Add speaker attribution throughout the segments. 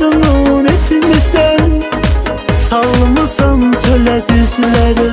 Speaker 1: mecnun etmişsen Salmışsan çöle düzlere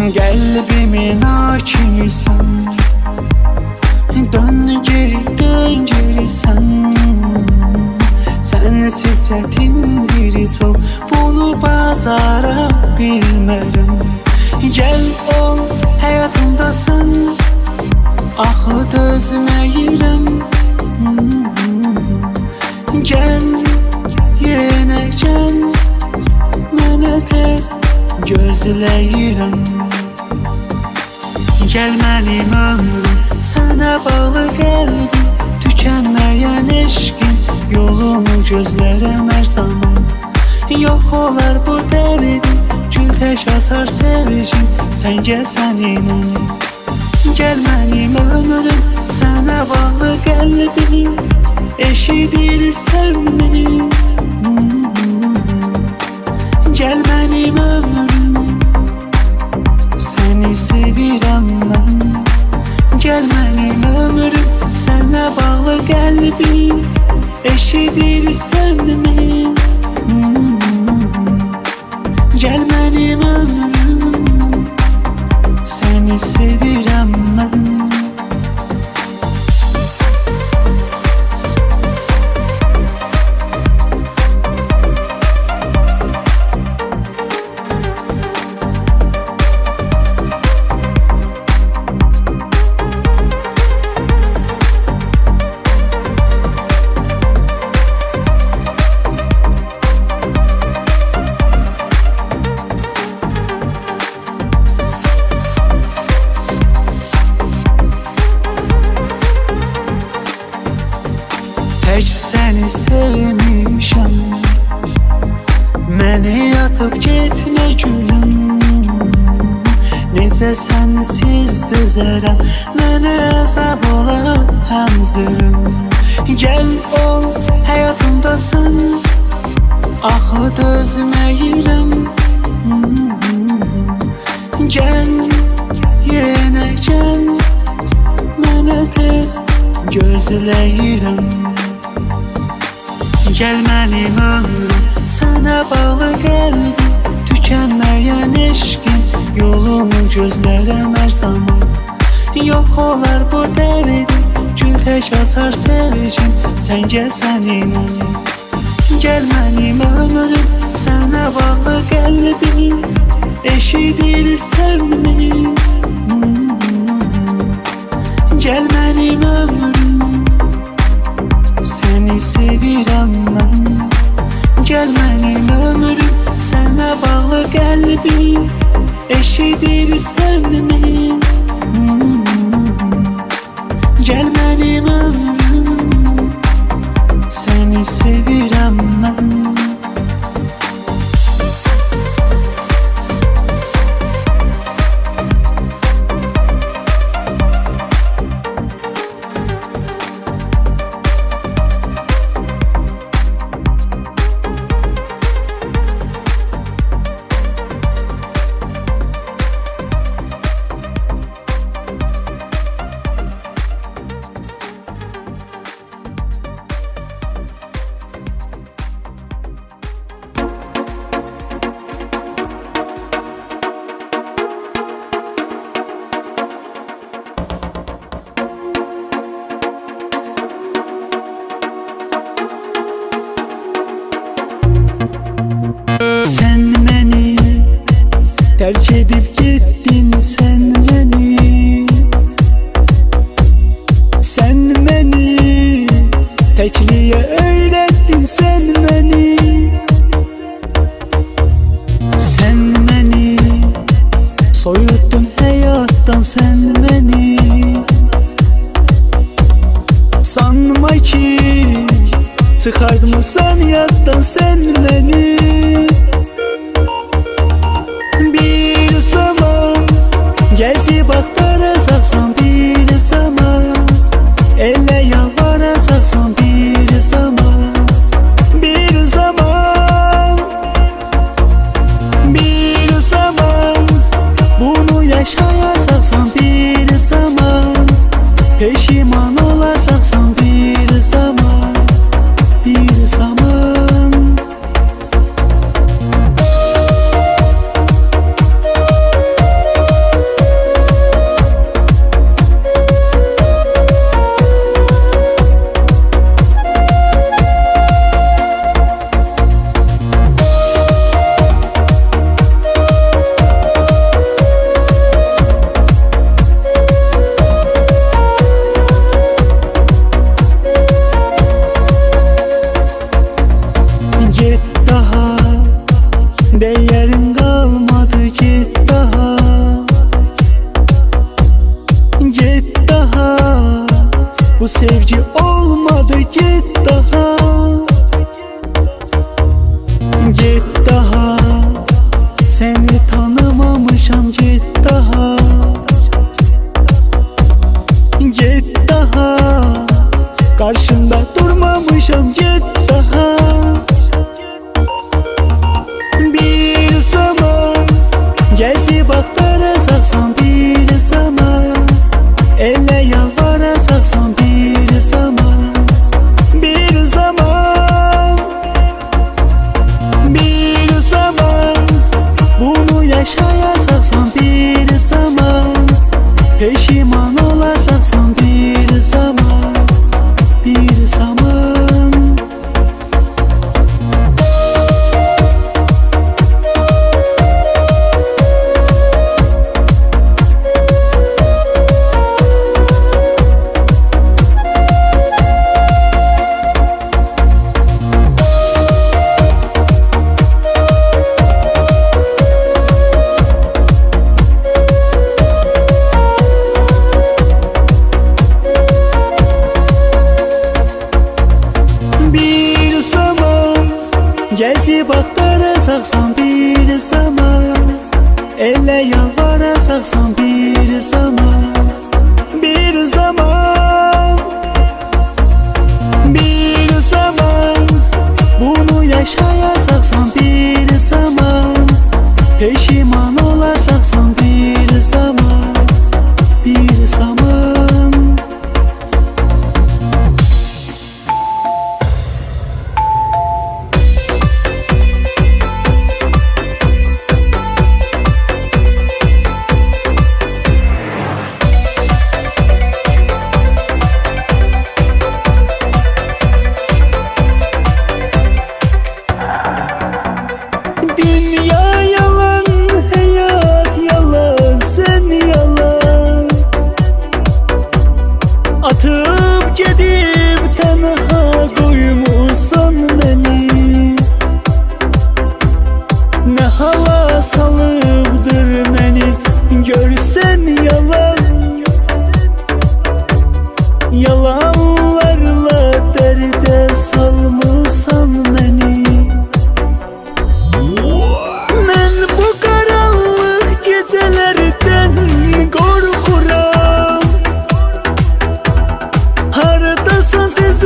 Speaker 1: Kalbimin hakimi sen. Dön geri dön geri sen. Sensiz çetindir çok Bunu bacara bilmərəm Gel ol həyatımda sen Gel yenə gəl Mənə tez gözləyirəm Gəl mənim ömrüm Sənə bağlı qəlbim Tükənməyən eşqin Yolunu gözlərəm hər zaman. Yox olar bu dərdim Gül tək açar sevicim Sən gəl səninlə Gəl mənim ömrüm Sənə bağlı qəlbim Eşidirsənmi Gəl mənim ömrüm Səni sevirəm mən Gəl mənim ömrüm Sənə bağlı qəlbim Eşidirsənmi Gəl mənim ömrüm səni sevmişəm Məni yatıb getmə gülüm. Necə sənsiz dözərəm Mənə əzab olar həm zülüm Gəl ol həyatımdasan Axı dözməyirəm Gəl yenə gəl Mənə tez gözləyirəm gelmenin ömrüm Sana bağlı kalbim Tükenmeyen eşkin Yolumu gözlere ver zaman Yok olar bu derdim Günteş atar sevicim Sen gel senin ömrüm Gel. Benim ömrüm Sana bağlı kalbim Eşidir sevmin Gel benim ömrüm seni sevir anlam Gel benim ömrüm Sana bağlı kalbim Eşidir senin Gel benim ömrüm Seni sevir anlam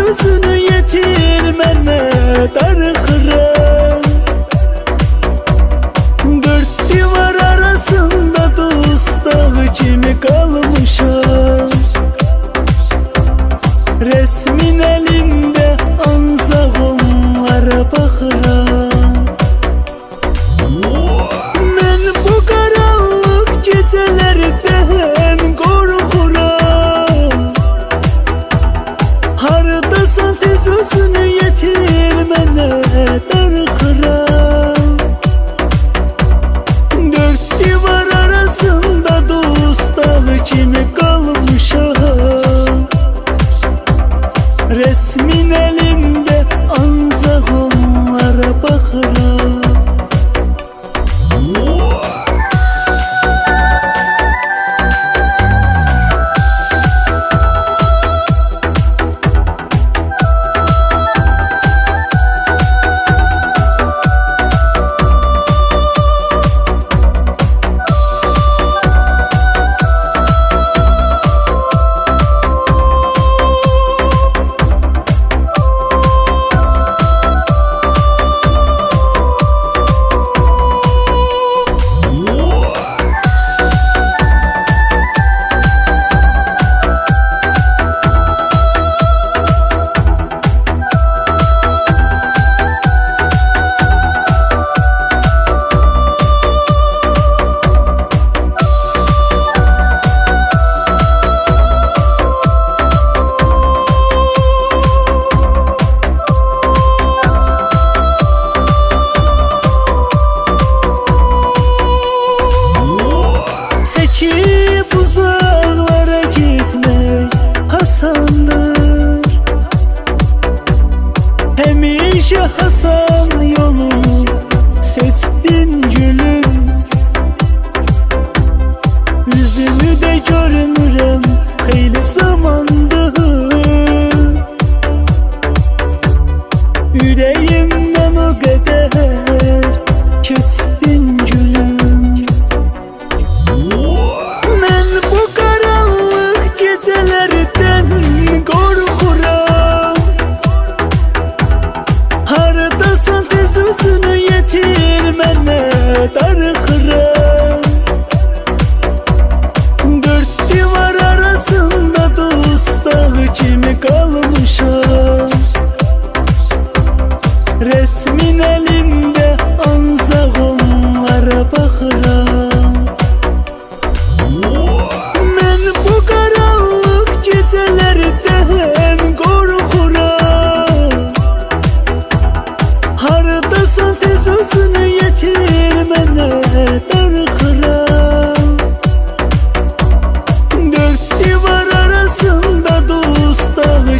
Speaker 1: Gözünü yetir mene dar kıram Dört divar arasında dosta kimi kalır? Hasan'dır. Hemişe Hasan yolu തന്നെ തരു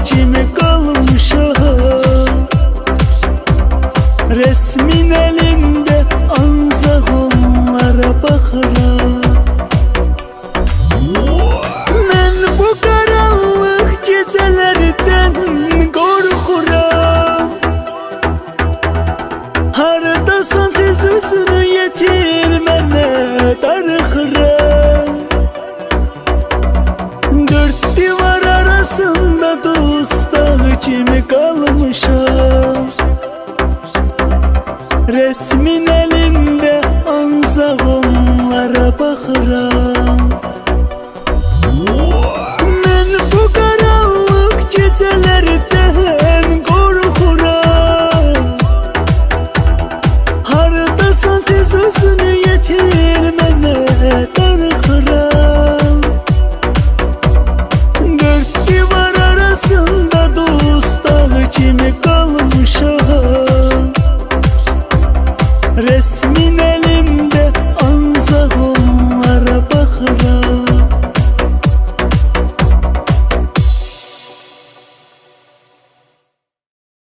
Speaker 1: चिमको خراب